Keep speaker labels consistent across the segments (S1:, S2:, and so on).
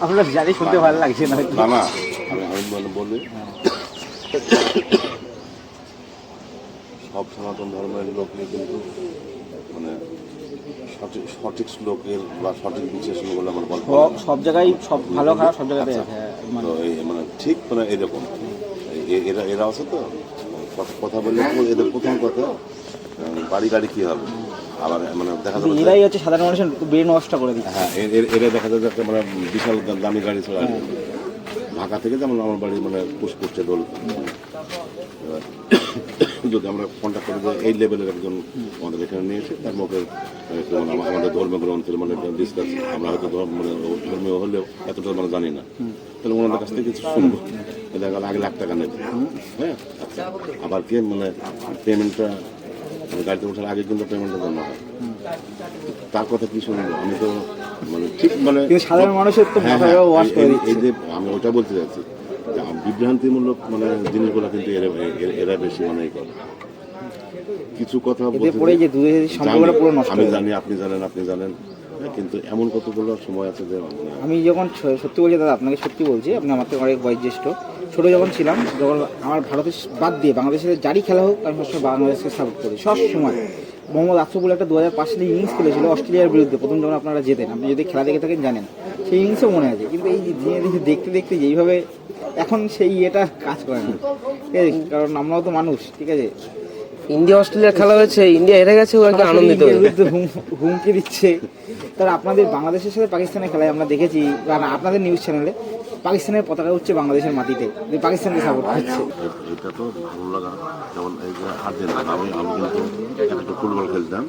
S1: আপনার জানি শুনতে ভালো লাগছে না।
S2: না না আমি আমি মানে বলি। সব সনাতন ধর্মের লোকই কিন্তু মানে সঠিক সঠিক শ্লোকের বা সঠিক বিশ্লেষণগুলো আমার গল্প।
S1: সব জায়গায় সব ভালো খারাপ সব জায়গাতে
S2: আচ্ছা।
S1: হ্যাঁ, মানে
S2: মানে ঠিক মানে এরকম এরা এরা আছে তো? কথা- বললে এদের প্রথম কথা বাড়ি গাড়ি কি হবে? আবার মানে দেখা যাবে
S1: এরাই হচ্ছে সাধারণ মানুষের ব্রেন নষ্ট করে দিচ্ছে।
S2: হ্যাঁ এরা দেখা যায় একটা মানে বিশাল দামি গাড়ি চলে ঢাকা থেকে যেমন আমার বাড়ি মানে পুষ্পুষ্টে দোল। যদি আমরা কন্ট্যাক্ট করি যে এই লেভেলের একজন আমাদের এখানে নিয়ে এসে তার মুখে মানে আমাদের ধর্মীয় গ্রন্থের মানে ডিসকাস আমরা হয়তো ধর্ম- মানে ধর্মীয় হলেও এতটা মানে জানি না। তাহলে ওনাদের কাছ থেকে কিছু শুনব। দেখা গেল আগে লাখ টাকা নেবে। হ্যাঁ? আচ্ছা। আবার কে মানে পেমেন্টটা মানে গাড়িতে ওঠার আগে কিন্তু পেমেন্টটা জমা হয়। তার কথা কি শুনব? আমি তো মানে ঠিক মানে
S1: সাধারণ মানুষের তো
S2: হ্যাঁ, হ্যাঁ, এই- যে আমি ওটা বলতে চাচ্ছি যে বিভ্রান্তিমূলক মানে জিনিসগুলো কিন্তু এরা এরা- বেশি মানে করে কিছু কথা আমি জানি আপনি জানেন আপনি জানেন। হ্যাঁ, কিন্তু এমন কতগুলো সময় আছে যে
S1: আমি যখন সত্যি বলছি দাদা আপনাকে সত্যি বলছি আপনি আমার থেকে অনেক বয়োজ্যেষ্ঠ। ছোটো যখন ছিলাম যখন আমার ভারতের বাদ দিয়ে বাংলাদেশের যারই খেলা হোক আমি সবসময় বাংলাদেশকে সাপোর্ট করি সব সময় মোহাম্মদ আশরাফুল একটা দু হাজার পাঁচ সালে ইনিংস খেলেছিল অস্ট্রেলিয়ার বিরুদ্ধে প্রথম যখন আপনারা জেতেন আপনি যদি খেলা দেখে থাকেন জানেন সেই ইনিংসও মনে আছে। কিন্তু এই দিনে দেখতে দেখতে যেইভাবে এখন সেই ইয়েটা কাজ করে না। ঠিক আছে কারণ আমরাও তো মানুষ ঠিক আছে?
S3: ইন্ডিয়া অস্ট্রেলিয়ার খেলা হয়েছে ইন্ডিয়া হেরে গেছে ও একটা আনন্দিত
S1: হুমকি দিচ্ছে। তার আপনাদের বাংলাদেশের সাথে পাকিস্তানের খেলায় আমরা দেখেছি আপনাদের নিউজ চ্যানেলে পাকিস্তানের পতাকা উঠছে বাংলাদেশের মাটিতে পাকিস্তানকে সাপোর্ট করছে।
S2: এটা তো ভালো লাগা যেমন এই যে আর্জেন্টিনা আমি আমি কিন্তু ফুটবল খেলতাম।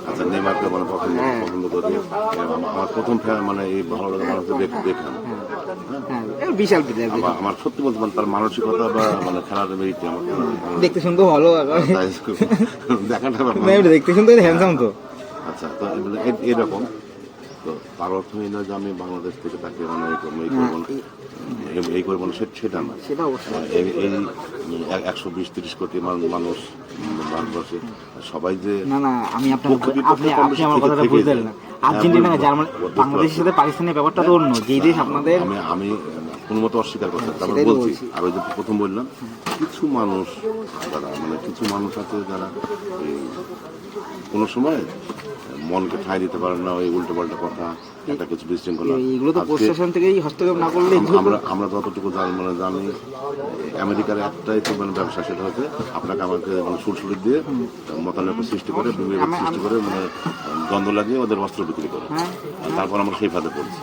S2: আচ্ছা নেইমারকে মানে পছন্দ পছন্দ করি আমার প্রথম মানে এই ভালো লাগা মানে
S1: হ্যাঁ এ বিশাল
S2: আমার- সত্যি বলতে মানে তার মানসিকতা বা মানে খেলার মেরিট আমার
S1: দেখতে শুনতে ভালো
S2: দেখাটা ব্যাপার
S1: না, এমনি দেখতে শুনতে হ্যান্ডসাম তো।
S2: আচ্ছা তো এরকম? তো তার অর্থ এই না যে আমি বাংলাদেশ থেকে তাকে মানে এই করব এই করব না। এই- এই করব না সে- সেটা না।
S1: সেটা
S2: এই একশো বিশ তিরিশ কোটি মানুষ ভারতবর্ষে সবাই যে
S1: না না আমি আপনার আপনি আপনি আমার কথাটা বুঝতে না। আর্জেন্টিনা
S2: হ্যাঁ,
S1: জার্মানি বাংলাদেশের সাথে পাকিস্তানের ব্যাপারটা তো অন্য। যেই দেশ আপনাদের
S2: আমি কোনো মতো অস্বীকার করতে তারপর
S1: সেটাই
S2: বলছি ওই যে প্রথম বললাম কিছু মানুষ যারা মানে কিছু মানুষ আছে যারা এই কোনো সময় মনকে ঠাঁই দিতে পারেন না ওই উল্টো পাল্টা কথা একটা কিছু বিশৃঙ্খলা।
S1: এইগুলো তো প্রশাসন থেকেই হস্তক্ষেপ না করলে
S2: আম- আমরা আমরা যতটুকু জানি মানে জানি আমেরিকার একটাই তো মানে ব্যবসা সেটা হচ্ছে আপনাকে আমাকে মানে সুরসুরি দিয়ে মতানৈক্য সৃষ্টি করে সৃষ্টি করে মানে দ্বন্দ্ব লাগিয়ে ওদের অস্ত্র বিক্রি করে। তারপর আমরা সেই ফাঁদে পড়ছি।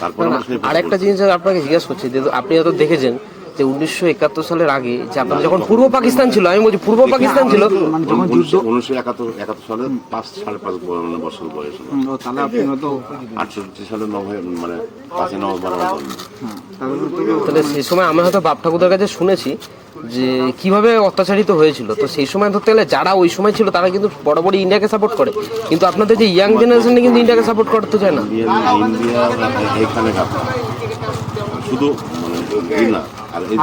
S2: তারপর
S3: আরেকটা জিনিস আপনাকে জিজ্ঞেস করছি আপনি হয়তো দেখেছেন যে উনিশশো একাত্তর সালের আগে যে আপনার যখন পূর্ব পাকিস্তান ছিল আমি বলছি পূর্ব পাকিস্তান ছিল
S1: মানে যখন যুদ্ধ
S2: উনিশশো একাত্তর একাত্তর সালে পাঁচ সাড়ে পাঁচ মানে বছর বয়স
S1: তাহলে আপনি তো
S2: আটষট্টি সালে নভেম্বর মানে পাঁচই নভেম্বর
S1: তাহলে
S3: সেই সময় আমি হয়তো বাপ ঠাকুরদার কাছে শুনেছি যে কীভাবে অত্যাচারিত হয়েছিল। তো সেই সময় ধরতে গেলে যারা ওই সময় ছিল তারা কিন্তু বরাবরই ইন্ডিয়াকে সাপোর্ট করে। কিন্তু আপনাদের যে ইয়াং জেনারেশন কিন্তু ইন্ডিয়াকে সাপোর্ট করতে চায় না।
S2: ইন্ডিয়া এখানে কাজ শুধু মানে না আর এই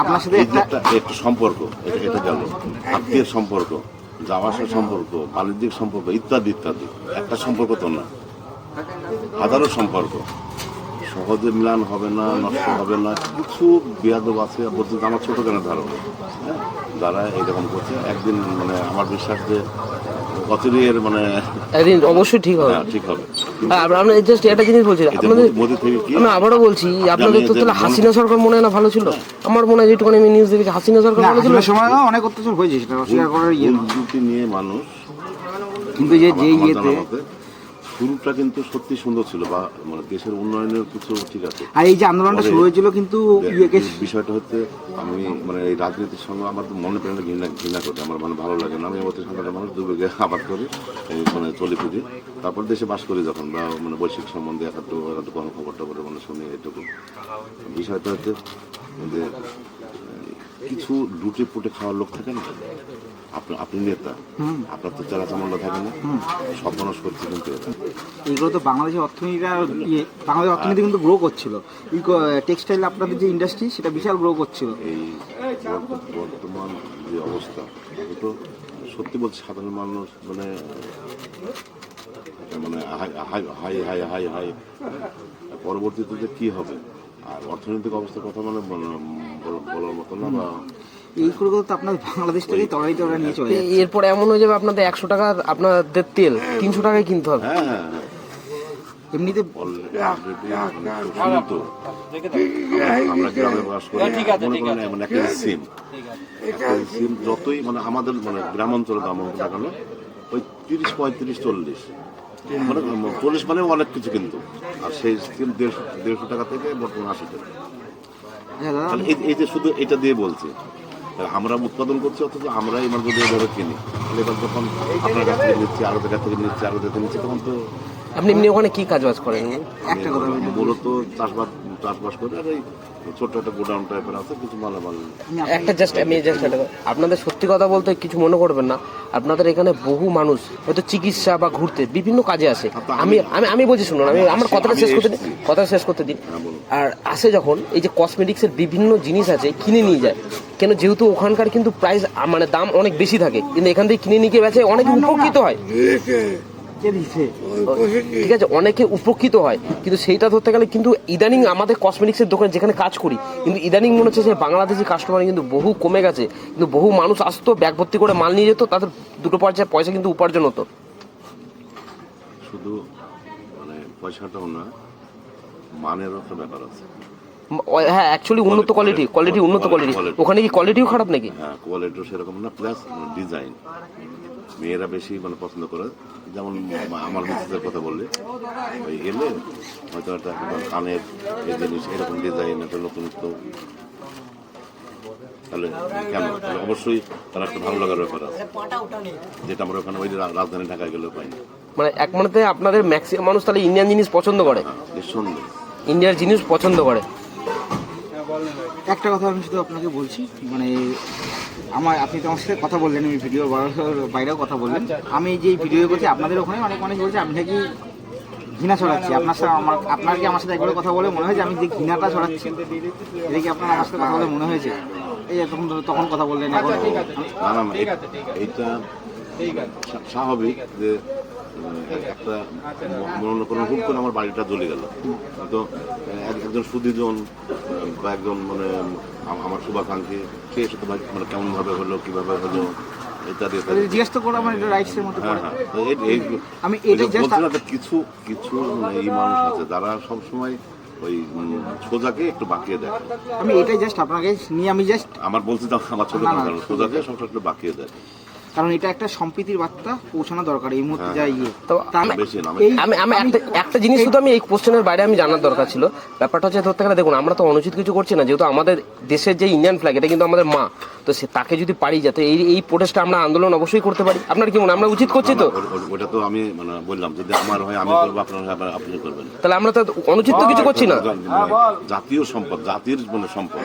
S1: আপনার সাথে একটা
S2: একটা সম্পর্ক এটা এটা গেল। আত্মীয় সম্পর্ক যাওয়া আসার সম্পর্ক বাণিজ্যিক সম্পর্ক ইত্যাদি ইত্যাদি। একটা সম্পর্ক তো না হাজারো সম্পর্ক। সহজে মিলান হবে না নষ্ট হবে না কিছু বিয়াদব আছে বলতে আমার ছোট কেন ধারণা। হ্যাঁ? যারা এরকম করছে একদিন মানে আমার বিশ্বাস যে মানে
S3: একদিন অবশ্যই ঠিক হবে।
S2: হ্যাঁ, ঠিক হবে।
S3: আমরা জাস্ট একটা জিনিস বলছি আপনাদের আমি আবারও বলছি আপনাদের তো
S2: যে
S3: তাহলে হাসিনা সরকার মনে হয় না ভালো ছিল? আমার মনে হয় যেটুকুনি আমি নিউজ দেখেছি হাসিনা সরকার ভালো ছিল?
S1: সময় অনেক অত্যাচার হয়েছে সেটা অস্বীকার করার ইয়ে
S2: নিয়ে। মানুষ
S1: কিন্তু যে যে ইয়েতে
S2: শুরুটা কিন্তু সত্যি সুন্দর ছিল বা মানে দেশের উন্নয়নের কিছু ঠিক আছে।
S1: আর এই যে আন্দোলনটা শুরু হয়েছিল কিন্তু ইয়েকে
S2: বি- বিষয়টা হচ্ছে আমি মানে এই রাজনীতির সঙ্গে আমার তো মনে প্রাণে ঘৃণা ঘৃণা করতে আমার মানে ভালো লাগে না। আমি অতি সাধারণ মানুষ দুর্যোগে আবাদ করি মানে চলে ফিরি। তারপর দেশে বাস করি যখন বা মানে বৈশ্বিক সম্বন্ধে একাত্তর কোনো খবর টবর মানে শুনি এটুকু। বিষয়টা হচ্ছে যে কিছু লুটে পুটে খাওয়ার লোক থাকে না? আপনি আপনি নেতা। আপনার তো চারা চামড়া থাকে না। সব মানুষ করছে কিন্তু এরা।
S1: এইগুলো তো বাংলাদেশের অর্থনীতিটা ইয়ে বাংলাদেশের অর্থনীতি কিন্তু গ্রো করছিল। টেক্সটাইল আপনাদের যে ইন্ডাস্ট্রি সেটা বিশাল গ্রো করছিল।
S2: এই বর্তমান যে অবস্থা তো সত্যি বলছি সাধারণ মানুষ মানে মানে হাই হাই হাই হাই হাই পরবর্তীতে কি হবে? আর অর্থনৈতিক অবস্থার কথা মানে বল- বল- বলার মতো না বা
S1: এইগুলো তো আপনাদের বাংলাদেশ তরাই তরা নিয়ে চলে যাচ্ছে।
S3: এরপরে এমন হয়ে যাবে আপনাদের একশো টাকার আপনাদের তেল তিনশো টাকায় কিনতে হবে।
S2: হ্যাঁ হ্যাঁ হ্যাঁ।
S1: এমনিতে
S2: আমরা গ্রামে বাস করি মনে একটা সিম। সিম যতই মানে আমাদের মানে গ্রামাঞ্চলে দাম হোক না কেন ওই তিরিশ পঁয়ত্রিশ চল্লিশ। মানে চল্লিশ মানে অনেক কিছু কিন্তু। আর সেই সিম দেড়শো দেড়শো টাকা থেকে বর্তমানে আশি টাকা।
S1: আচ্ছা
S2: এই- যে শুধু এটা দিয়ে বলছে আমরা উৎপাদন করছি অথচ আমরাই মানে যদি কিনি এবার যখন আপনার কাছ থেকে নিচ্ছি আরও জায়গা থেকে নিচ্ছি আরও জায়গা থেকে নিচ্ছি তখন তো
S3: আপনি এমনি ওখানে কি কাজ বাজ করেন?
S1: একটা কথা বলি।
S2: মূলত চাষবাস চাষবাস করে আর এই ছোট্ট একটা গোডাউন টাইপের আছে কিছু মালামাল।
S1: আমি
S3: একটা জাস্ট আমি জাস্ট একটা আপনাদের সত্যি কথা বলতে কিছু মনে করবেন না আপনাদের এখানে বহু মানুষ হয়তো চিকিৎসা বা ঘুরতে বিভিন্ন কাজে আসে। আমি আমি আমি বলছি শুনুন আমি আমার কথাটা শেষ করতে দিন কথাটা শেষ করতে দিন।
S2: হ্যাঁ,
S3: আর আসে যখন এই যে কসমেটিক্সের বিভিন্ন জিনিস আছে কিনে নিয়ে যায়। কেন যেহেতু ওখানকার কিন্তু প্রাইস মানে দাম অনেক বেশি থাকে কিন্তু এখান থেকে কিনে নিয়ে গিয়ে বেচে অনেক উপকৃত হয়। ঠিক আছে অনেকে উপকৃত হয় কিন্তু সেইটা ধরতে গেলে কিন্তু ইদানিং আমাদের কসমেটিক্সের দোকানে যেখানে কাজ করি কিন্তু ইদানিং মনে হচ্ছে যে বাংলাদেশি কাস্টমার কিন্তু বহু কমে গেছে কিন্তু বহু মানুষ আসতো ব্যাগ ভর্তি করে মাল নিয়ে যেত তাদের দুটো পয়সা পয়সা কিন্তু উপার্জন হতো।
S2: শুধু মানে পয়সাটাও না মানেরও একটা ব্যাপার আছে।
S3: হ্যাঁ অ্যাকচুয়ালি উন্নত কোয়ালিটি কোয়ালিটি উন্নত কোয়ালিটি. ওখানে কি কোয়ালিটিও খারাপ নাকি?
S2: হ্যাঁ কোয়ালিটিও সেরকম না প্লাস ডিজাইন মেয়েরা বেশি মানে পছন্দ করে। যেমন আমার মিসেসের কথা বললে। ওই এলে হয়তো একটা কানের এই জিনিস এরকম ডিজাইন একটা নতুনত্ব তাহলে কেন তাহলে অবশ্যই তার একটা ভালো লাগার ব্যাপার আছে। যেটা আমরা ওখানে ওই রাজধানী ঢাকায় গেলেও পাই। না
S3: মানে এক মানেতে আপনাদের ম্যাক্সিমাম মানুষ তাহলে ইন্ডিয়ান জিনিস পছন্দ করে।
S2: হ্যাঁ নিঃসন্দেহে।
S3: ইন্ডিয়ার জিনিস পছন্দ করে।
S1: একটা কথা আমি শুধু আপনাকে বলছি মানে আমার আপনি তো আমার সাথে কথা বললেন আমি ভিডিও বাইরেও কথা বললেন আমি যে ভিডিও করছি আপনাদের ওখানে অনেক মানুষ বলছে আমি নাকি ঘৃণা ছড়াচ্ছি। আপনার সাথে আমার আপনার কি আমার সাথে একবার কথা বলে মনে হয়েছে? আমি যে ঘৃণাটা ছড়াচ্ছি এটা কি আপনার আমার সাথে কথা বলে মনে হয়েছে? এই যে তখন তখন কথা বললেন এখন
S2: না না না এ- এইটা স্বাভাবিক যে একটা মনে করেন হুট করে আমার বাড়িটা জ্বলে গেল। তো এক- একজন সুদীজন বা একজন মানে আমার শুভাকাঙ্ক্ষী সে এসে তো মানে কেমন ভাবে হলো কীভাবে হলো ইত্যাদি
S1: জিজ্ঞেস তো এটা রাইটসের মধ্যে
S2: হ্যাঁ হ্যাঁ
S1: আমি
S2: কিছু কিছু মানে এই মানুষ আছে যারা সবসময় ওই সোজাকে একটু বাঁকিয়ে দেয়।
S1: আমি এটাই জাস্ট আপনাকে নিয়ে আমি জাস্ট
S2: আমার বলছি তো আমার ছোট সোজাকে সবসময় একটু বাঁকিয়ে দেয়।
S1: কারণ এটা একটা সম্প্রীতির বার্তা পৌঁছানো দরকার এই মুহূর্তে যা ইয়ে।
S3: তো
S1: আমি-
S2: আমি-
S3: একটা একটা জিনিস শুধু আমি এই কোশ্চেনের বাইরে আমি জানার দরকার ছিল। ব্যাপারটা হচ্ছে ধরতে গেলে দেখুন আমরা তো অনুচিত কিছু করছি না। যেহেতু আমাদের দেশের যে ইন্ডিয়ান ফ্ল্যাগ এটা কিন্তু আমাদের মা। তো সে তাকে যদি পারি যাতে এই এই প্রোটেস্টটা আমরা আন্দোলন অবশ্যই করতে পারি। আপনার কি মনে হয়? আমরা উচিত করছি তো?
S2: ওটা তো আমি মানে বললাম যদি আমার হয় আমি করব আপনার হয় আপনি করবেন।
S3: তাহলে আমরা তো অনুচিত তো কিছু করছি না।
S2: জাতীয় সম্পদ জাতির মানে সম্পদ।